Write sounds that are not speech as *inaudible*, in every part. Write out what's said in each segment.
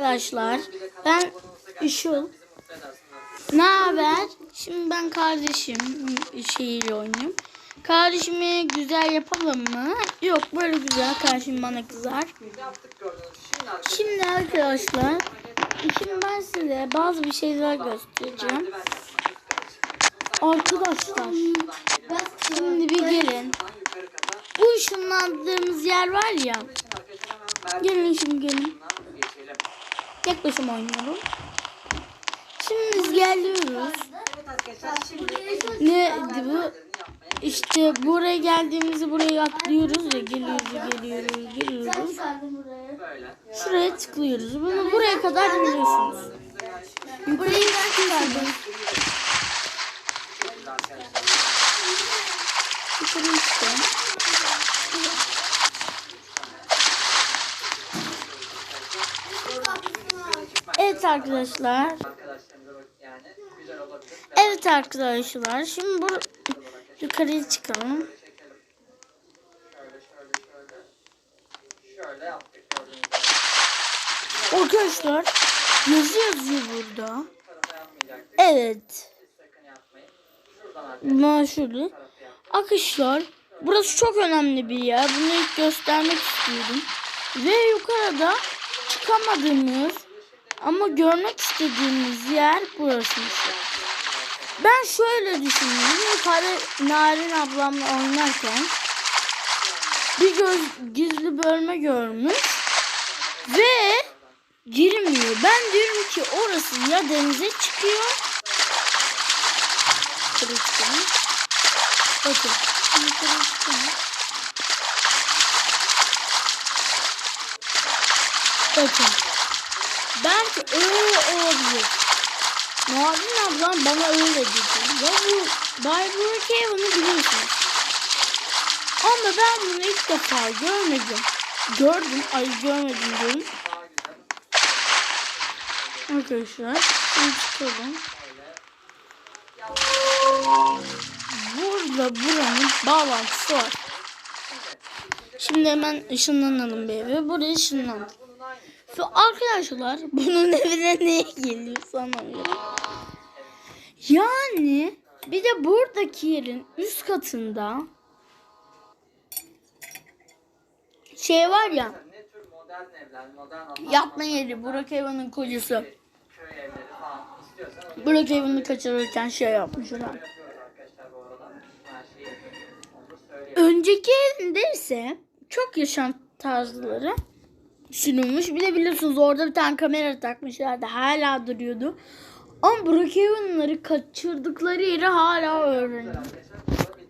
Arkadaşlar ben Işıl. Ne haber? Şimdi ben kardeşim şeyiyle oynuyorum. Kardeşimi güzel yapalım mı? Yok böyle güzel. Kardeşim bana kızar. Şimdi arkadaşlar şimdi ben size bazı bir şeyler göstereceğim. Arkadaşlar şimdi bir gelin. Bu ışınlandığımız yer var ya. Gelin şimdi gelin. Tek başıma oynuyorum. Şimdi biz geliyoruz. Neydi bu? İşte buraya geldiğimizde buraya atlıyoruz ya geliyoruz geliyoruz geliyoruz. Şuraya tıklıyoruz. Bunu buraya kadar biliyorsunuz. Yukarıya çıkıyoruz. Yukarıya çıkıyorum. Evet arkadaşlar. Evet arkadaşlar. Şimdi bu yukarıya çıkalım. Arkadaşlar yazı yazıyor burada. Evet. Bunlar şöyle. Arkadaşlar burası çok önemli bir yer. Bunu ilk göstermek istiyorum. Ve yukarıda çıkamadığımız ama görmek istediğimiz yer burası. Ben şöyle düşünüyorum. Yukarı Narin ablamla oynarken bir göz, gizli bölme görmüş ve girmiyor. Ben diyorum ki orası ya denize çıkıyor. Çıkalım. Bakın. Çıkalım. Bakın. Belki öyle olabilir. Muavin ablam bana öyle dedi. Ya bu Bay Brookhaven'ı biliyorsunuz. Ama ben bunu ilk defa görmedim. Gördüm. Ay görmedim diyorum. Arkadaşlar. Şimdi çıkalım. Burada buranın bağlantısı var. Şimdi hemen ışınlanalım bir eve. Buraya ışınlanalım. Şu arkadaşlar bunun *laughs* evine ne geliyor sanamıyorum. Yani bir de buradaki yerin üst katında şey var ya yatma yeri Burak Evan'ın kocası. istiyorsanız Burak Evan'ı kaçırırken şey yapmışlar. Önceki evinde ise çok yaşam tarzları sürülmüş. Bir de biliyorsunuz orada bir tane kamera takmışlardı. Hala duruyordu. Ama Brookhaven'ları kaçırdıkları yeri hala öğreniyor.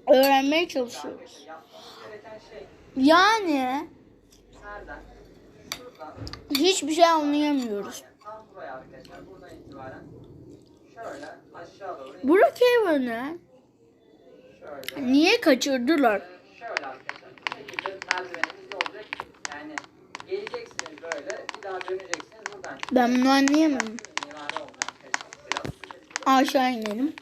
Öğrenmeye çalışıyoruz. Yani hiçbir şey anlayamıyoruz. şöyle. niye kaçırdılar? Bu şekilde merdivenimiz de olacak. Yani geleceksiniz böyle. Bir daha döneceksiniz buradan. Ben bunu. Biraz. Aşağı inelim.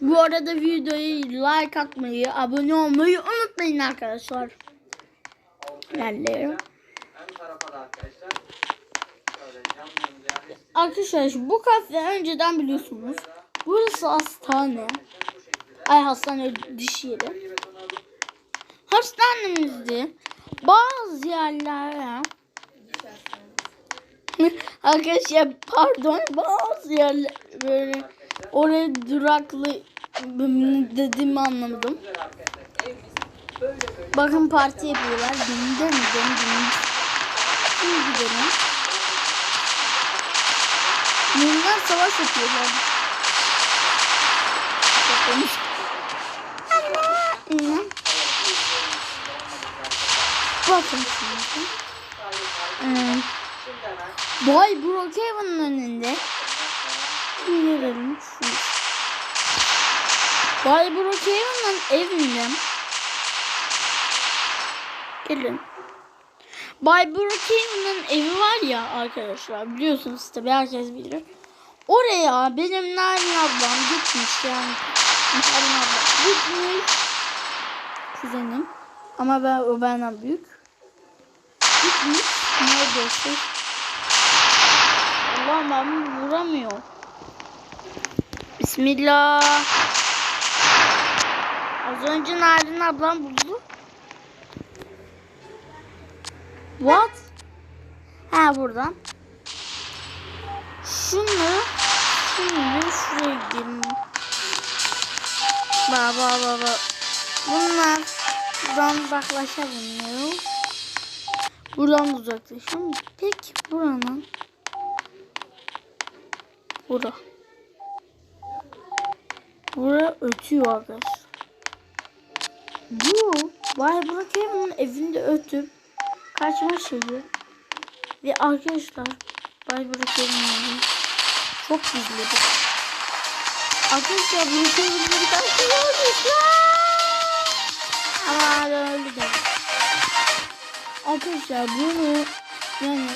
Bu arada videoyu like atmayı, abone olmayı unutmayın arkadaşlar. Da arkadaşlar. Bu kafe önceden biliyorsunuz. Burası hastane. Ay hastane diş yeri. Hastanemizde bazı yerlere *laughs* Arkadaşlar pardon bazı yerler böyle oraya duraklı dediğimi anlamadım. Bakın parti yapıyorlar. Dın dın dın dın. Şimdi gidelim. Bunlar savaş yapıyorlar. Bakın. Bakın şimdi. Ee, Bay Brookhaven'ın önünde. Gidelim. Şu. Bay Brookhaven'ın evinde. Gelin. Bay Brookhaven'ın evi var ya arkadaşlar biliyorsunuz tabi herkes bilir. Oraya benim Narin ablam gitmiş yani. Narin ablam gitmiş. Kuzenim. Ama ben o benden büyük. Gitmiş. Nerede o şey? Allah'ım ben vuramıyor. Bismillah. Az önce Narin ablam buldu. What? Ha buradan. Şunu şimdi şuraya gidelim. Baba baba. Bunlar buradan uzaklaşamıyor. Buradan uzaklaşalım. Peki buranın Bura. Bura ötüyor arkadaşlar. Bu Bay Brookhaven'ın evinde ötüp kaçma şeyi. Ve arkadaşlar Bay Brookhaven'ın çok gizledi. Arkadaşlar Brookhaven'ın bir tane şey. Ama öyle de. Arkadaşlar bunu yani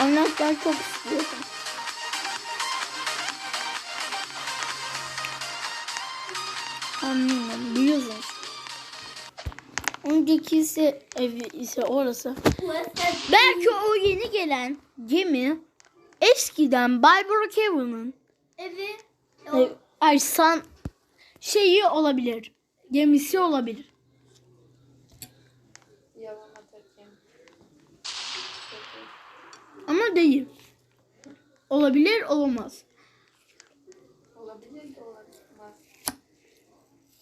anlatmak çok istiyorum. Anlıyorum biliyorsunuz. Önceki ise evi ise orası. Belki o yeni gelen gemi eskiden Bay Brookhaven'ın Evi. ay san şeyi olabilir. Gemisi olabilir. Yalan atacağım. Ama değil. Olabilir, olamaz. Olabilir de olamaz.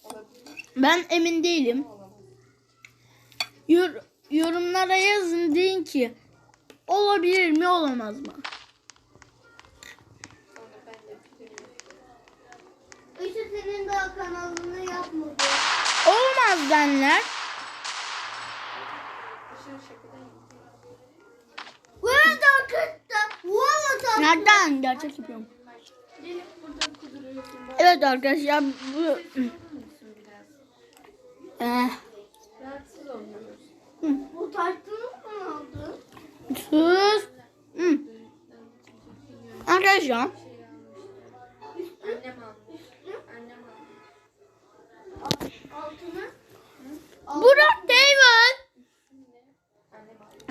Olabilir Ben emin değilim. Yor- yorumlara yazın deyin ki olabilir mi, olamaz mı? Işıl senin daha kanalını yapmadı. Olmaz denler. Aşırı Nereden gerçek yapıyorum. Evet arkadaşlar bu oluyoruz. *clears throat* Bu tatlını mı aldın? sus. Hı. Arkadaşlar almış. Altını. Burak David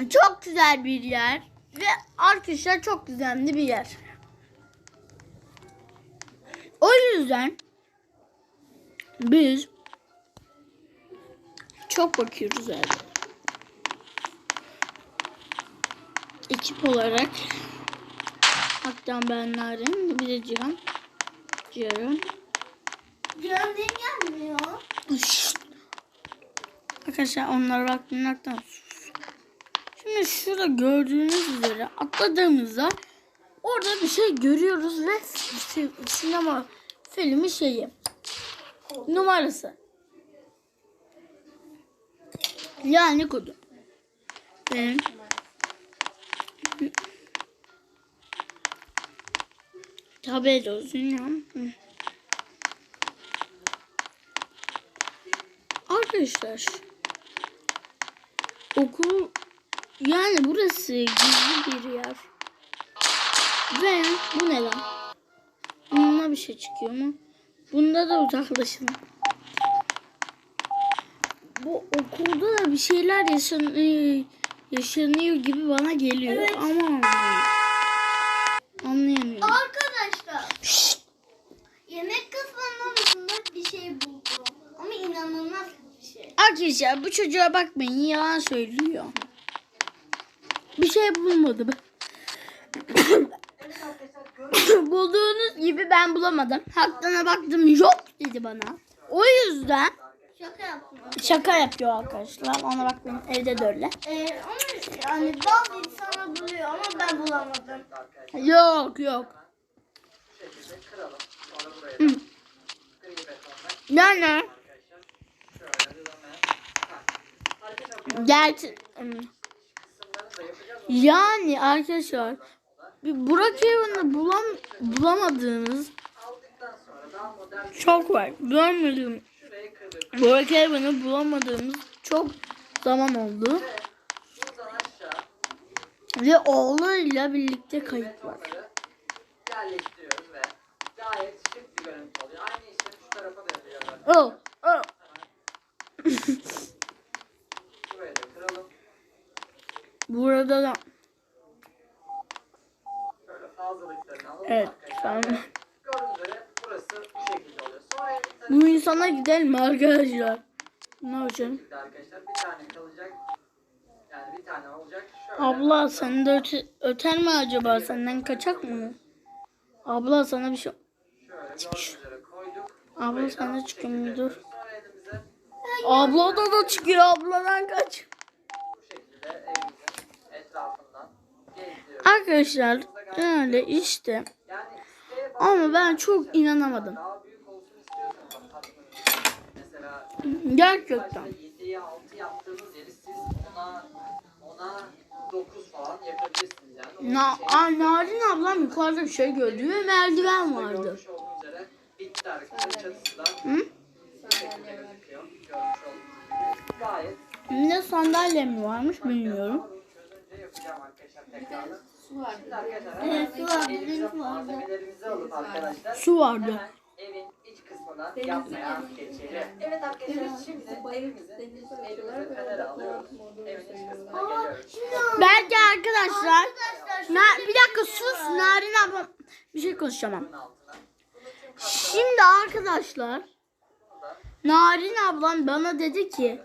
çok güzel bir yer ve arkadaşlar çok güzelli bir yer. O yüzden biz çok bakıyoruz evde. Ekip olarak hatta ben Narin bir de Cihan. Cihan. Cihan niye gelmiyor? Arkadaşlar onlara bakmaktan sus. Şimdi şurada gördüğünüz üzere atladığımızda orada bir şey görüyoruz ve si- sinema filmi şeyi numarası. Yani kodu. Benim Tabii olsun ya. Arkadaşlar okul yani burası gizli bir yer. Ve bu ne lan? Bununla bir şey çıkıyor mu? Bunda da uzaklaşın. Bu okulda da bir şeyler yaşanıyor, yaşanıyor gibi bana geliyor Evet. ama anlayamıyorum. Arkadaşlar. Şşt! Yemek kısmında bir şey buldum. Ama inanılmaz bir şey. Arkadaşlar bu çocuğa bakmayın yalan söylüyor. Bir şey bulmadım. *coughs* Bulduğunuz gibi ben bulamadım. Hakkına baktım yok dedi bana. O yüzden Şaka yaptım. şaka yapıyor arkadaşlar. Ona bakmayın evde de öyle. Ee, ama yani bazı insanlar buluyor ama ben bulamadım. Yok yok. Hı. betonla Yani gerçi yapacağız. Yani arkadaşlar bir Burak evini bulam bulamadığınız çok var. Kırdık. Burak evini bulamadığımız çok zaman oldu. Ve oğluyla birlikte kayıp var. betonları yerleştiriyoruz ve gayet şık bir görüntü oluyor. Aynı işlemi şu tarafa da yapacağız. Oh, oh. *laughs* Buraya da Burada da evet tamam. Bu insana gidelim arkadaşlar? Ne tane olacak. Abla sen de öte, öter mi acaba? Senden kaçak mı? Abla sana bir şey... Koyduk. Abla bu çıkıyor elimize Abla da da çıkıyor abladan kaç. Arkadaşlar öyle işte. Ama ben çok inanamadım. Gerçekten. başta 7'ye 6 yaptığınız yeri siz ona ona 9 falan yapabilirsiniz yani. O Na Narin ablam yukarıda bir şey gördü ve merdiven vardı. Hı? Bir de sandalye mi varmış bilmiyorum. Su var. Şimdi arkadaşlar Evet, su var, elimize benim vardı. malzemelerimizi alıp arkadaşlar Su vardı. hemen evin iç kısmına yapmaya geçelim. Evet arkadaşlar şimdi evimizin elimize fener alıyoruz. Evin iç kısmına geliyoruz. Belki arkadaşlar Arkadaşlar Na bir dakika sus Narin ablam bir şey konuşacağım. Bunun altına. Şimdi arkadaşlar Narin ablam bana dedi ki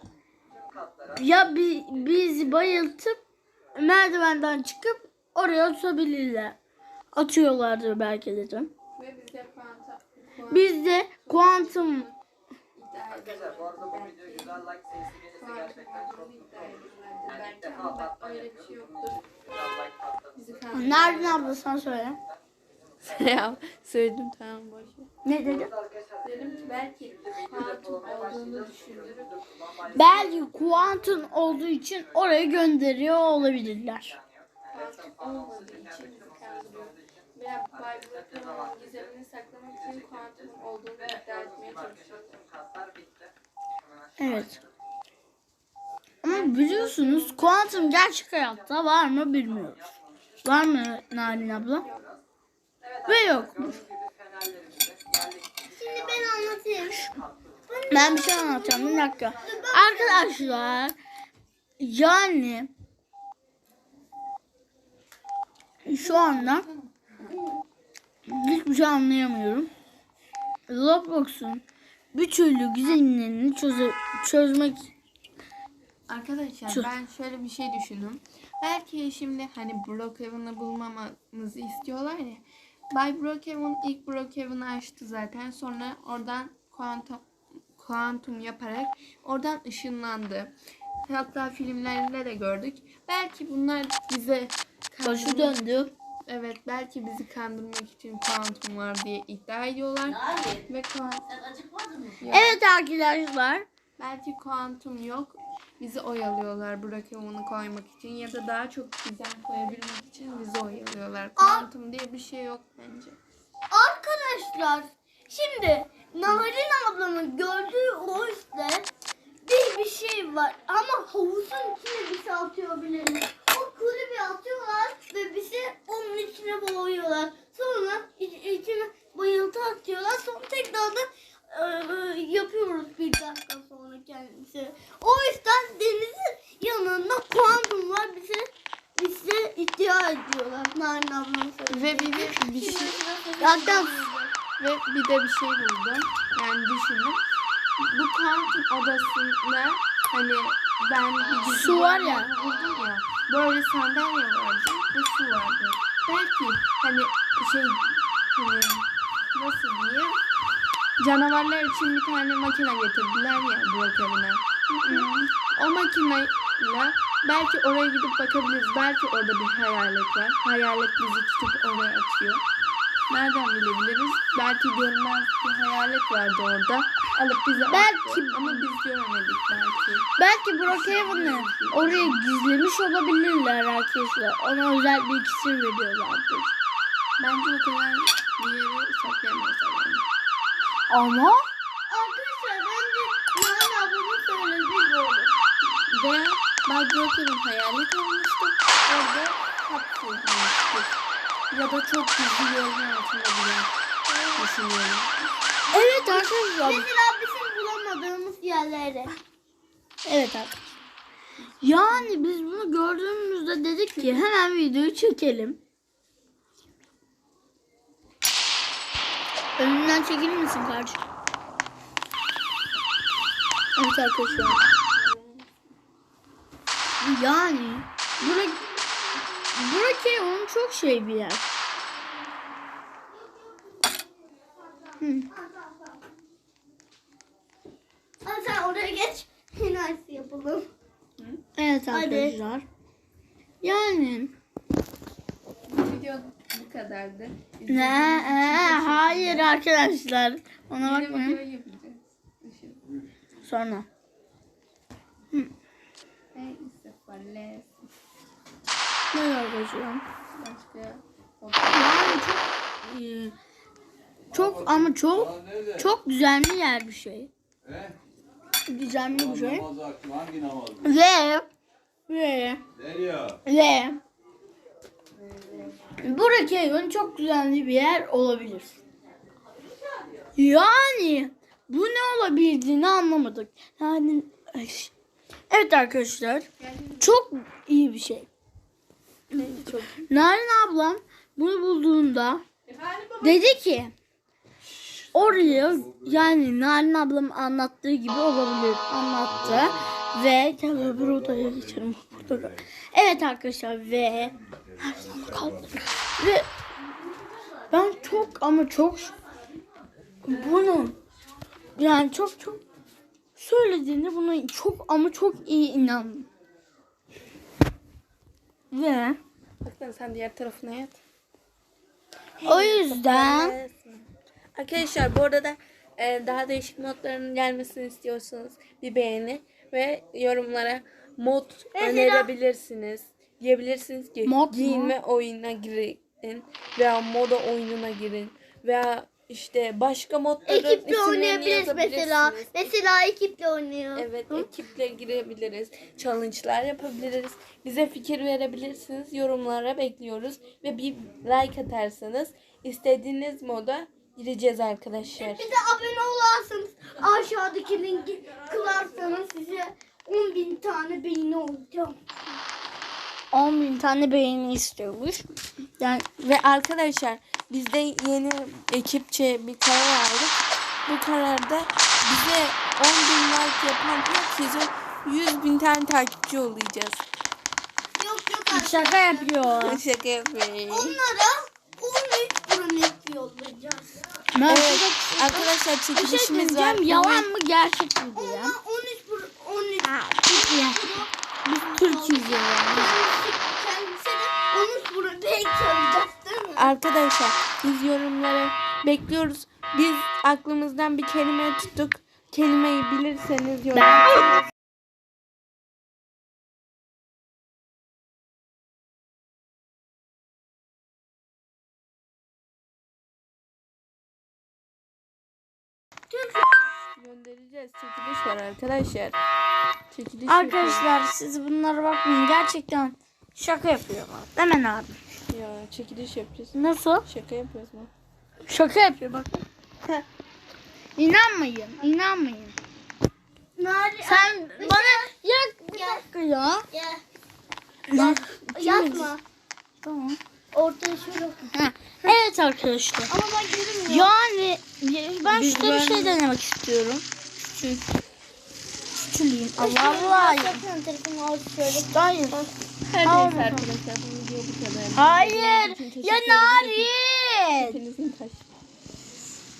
tüm katlara ya bi, bizi bayıltıp merdivenden çıkıp oraya atabilirler. Atıyorlardır belki dedim. Biz de kuantum Arkadaşlar bu arada bu video güzel like sayısı gelirse gerçekten çok mutlu oluruz. Yani ilk defa patlar öyle bir şey. Güzel like. Narin abla sen söyle. ya söyledim tamam boş ver. Ne dedi? Burada arkadaşlar Dedim ki belki kuantum olduğunu düşündürüp Belki kuantum olduğu için oraya gönderiyor olabilirler. Kuantum olmadığı için kandırıyor. Veya Bay Brookhaven'ın gizemini saklamak için kuantum olduğunu iddia etmeye çalışıyor. Evet. Ama biliyorsunuz kuantum gerçek hayatta var mı bilmiyoruz. Var mı Narin abla? Evet Ve yokmuş. Şimdi ben anlatayım. Ben bir şey anlatacağım bir dakika. Arkadaşlar yani şu anda hiçbir şey anlayamıyorum. Roblox'un bir türlü gizemlerini çöze, çözmek Arkadaşlar Tüh. ben şöyle bir şey düşündüm. Belki şimdi hani Brookhaven'ı bulmamamızı istiyorlar ya. Bay Brookhaven ilk Brookhaven'ı açtı zaten. Sonra oradan kuantum kuantum yaparak oradan ışınlandı. Hatta filmlerinde de gördük. Belki bunlar bize başı döndü. Evet belki bizi kandırmak için kuantum var diye iddia ediyorlar. Ve kuantum Evet arkadaşlar Belki kuantum yok. Bizi oyalıyorlar Brookhaven'ı koymak için ya da daha çok gizem koyabilmek için bizi oyalıyorlar. Kuantum diye bir şey yok bence. Arkadaşlar şimdi Narin ablamın gördüğü o işte bir bir şey var ama havuzun içine bizi atıyor bilelim. O kulübü atıyorlar ve bizi onun içine boğuyorlar. Sonra iç- içine bayıltı atıyorlar. Sonra tekrardan e, yapıyoruz bir dakika sonra kendisi. O yüzden denizin yanında kuantum var bize bize iddia ediyorlar Narin ablam söyledi. Ve bir de bir şey Zaten ve bir de bir şey buldum. Yani düşünün. Bu kuantum odasında hani ben Su var ya. buldum ya. Böyle sandalye vardı ve su vardı. Belki hani şey hani nasıl diyeyim canavarlar için bir tane makine getirdiler ya Brookhaven'a. O makineyle belki oraya gidip bakabiliriz. Belki orada bir hayalet var. Hayalet bizi tutup oraya atıyor. Nereden bilebiliriz? Belki görünmez bir hayalet vardı orada. Alıp bizi Belki- attı. Ama biz göremedik belki. belki Brookhaven'ı oraya gizlemiş olabilirler arkadaşlar. Ona özel bir iksir veriyorlardır. Bence o kadar bir yere saklayamazlar yani. Ama Arkadaşlar bence Nalan ablamın söylediği doğru. Veya Bay Broker'ın hayalet olmuştu. Orada hapsolmuştu. Ya da çok gizli yolun altında bir yer düşünüyorum. evet arkadaşlar. Mesela bizim bulamadığımız yerlere. Evet arkadaşlar. Yani biz bunu gördüğümüzde dedik ki hemen videoyu çekelim. Önünden çekilir misin kardeşim? Evet arkadaşlar. Yani Burak Burak onun çok şey bir yer. Hı. Hadi sen oraya geç. *laughs* Enerjisi yapalım. Evet Hadi. arkadaşlar. Yani Bu video bu kadardı. ne? Ee, hayır arkadaşlar. Ona Yeni bakmayın. yapacağız. Sonra. Neyse falan. Başka. Yani çok iyi. Çok ama çok çok düzenli yer bir şey. He? Düzenli bir şey. Ve ve ve Burak Evin çok düzenli bir yer olabilir. Yani bu ne olabildiğini anlamadık. Yani evet arkadaşlar çok iyi bir şey. Çok. Narin ablam bunu bulduğunda dedi ki oraya yani Narin ablam anlattığı gibi olabilir anlattı ve gel öbür odaya geçelim burada. Evet arkadaşlar ve kaldı. ve ben çok ama çok bunu yani çok çok söylediğinde buna çok ama çok iyi inandım. Ve Bakın sen diğer tarafına yat. o yüzden Arkadaşlar bu arada e, daha değişik modların gelmesini istiyorsanız bir beğeni ve yorumlara mod önerebilirsiniz. Diyebilirsiniz ki Mod mu? giyinme oyununa girin veya moda oyununa girin veya işte başka modların Ekiple isimlerini oynayabiliriz mesela. Mesela ekiple oynuyor. Evet ekiple girebiliriz. Challenge'lar yapabiliriz. Bize fikir verebilirsiniz. Yorumlara bekliyoruz. Ve bir like atarsanız istediğiniz moda gireceğiz arkadaşlar. Bir de abone olarsanız aşağıdaki linki kılarsanız size 10 bin tane beğeni olacağım. 10 bin tane beğeni istiyormuş. Yani Ve arkadaşlar biz de yeni ekipçe bir karar aldık. Bu kararda bize 10 bin like yapan herkese 100 bin tane takipçi olacağız. Yok yok abi. Şaka yapıyor. *laughs* Şaka yapıyor. Onlara 13 kronik yollayacağız. Ben Evet arkadaşlar bir şey var. Yalan mı gerçek mi diye. Ona 13 13 Ha, Türkiye. Biz Türk'üz ya. Arkadaşlar biz yorumlara bekliyoruz. Biz aklımızdan bir kelime tuttuk. Kelimeyi bilirseniz yorum. Göndereceğiz. Çekiliş var arkadaşlar. Çekiliş Arkadaşlar siz bunlara bakmayın. Gerçekten şaka yapıyorlar. Hemen abi. Ya çekiliş yapacağız. Nasıl? Şaka yapıyoruz mu? Şaka yapıyor bak. İnanmayın. inanmayın. Nari Sen bana ya bir Gel. dakika ya. Gel. Ya, Yatma. Tamam. Ortaya şöyle koy. Ha. Evet arkadaşlar. Ama ben görünmüyor. Yani ben Biz şurada bir şey denemek istiyorum. Küçük. Küçüleyim. Allah Allah. Hayır. Her neyse arkadaşlar bu video bu kadar. Hayır. Ya. Narin. Hepinizin taş.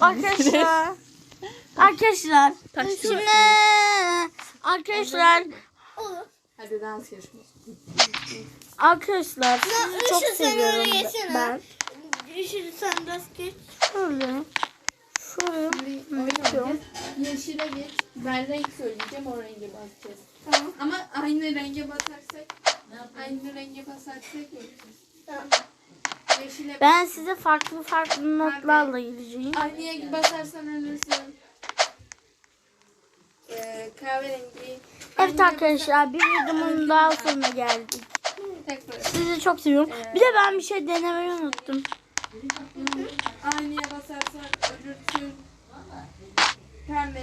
Arkadaşlar. *laughs* Arkadaşlar. Taş Şimdi arkadaşlar Olur. Hadi dans yarışması. arkadaşlar sizi çok seviyorum geçsene. ben. Işıl sen biraz geç. Şöyle. Şöyle. Oynayacağız. Yeşile geç. Ben renk söyleyeceğim o renge basacağız. Tamam. Ama aynı renge basarsak aynı renge basarsak. Yeşile Ben size farklı farklı notlarla gideceğim. aynıya basarsan ölürsün. Ee, kahverengi. Evet arkadaşlar bir videomun daha sonuna geldik. Tekrar. Sizi çok seviyorum. Bir de ben bir şey denemeyi unuttum. Aynıya basarsan ölürsün. Pembe.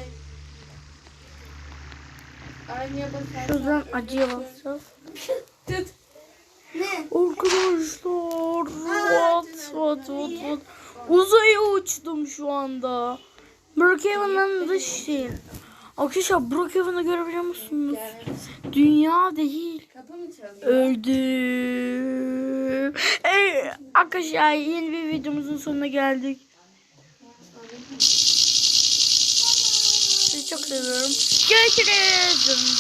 Aynaya basar. Şuradan acıya basacağız. Tut. Ne? Arkadaşlar. What what what what. Uzaya uçtum şu anda. Brookhaven'ın dış değil. Arkadaşlar Brookhaven'ı görebiliyor musunuz? Dünya değil. Kapı mı çalıyor? Öldüm. Ey, arkadaşlar yeni bir videomuzun sonuna geldik. Sizi çok seviyorum. Görüşürüz.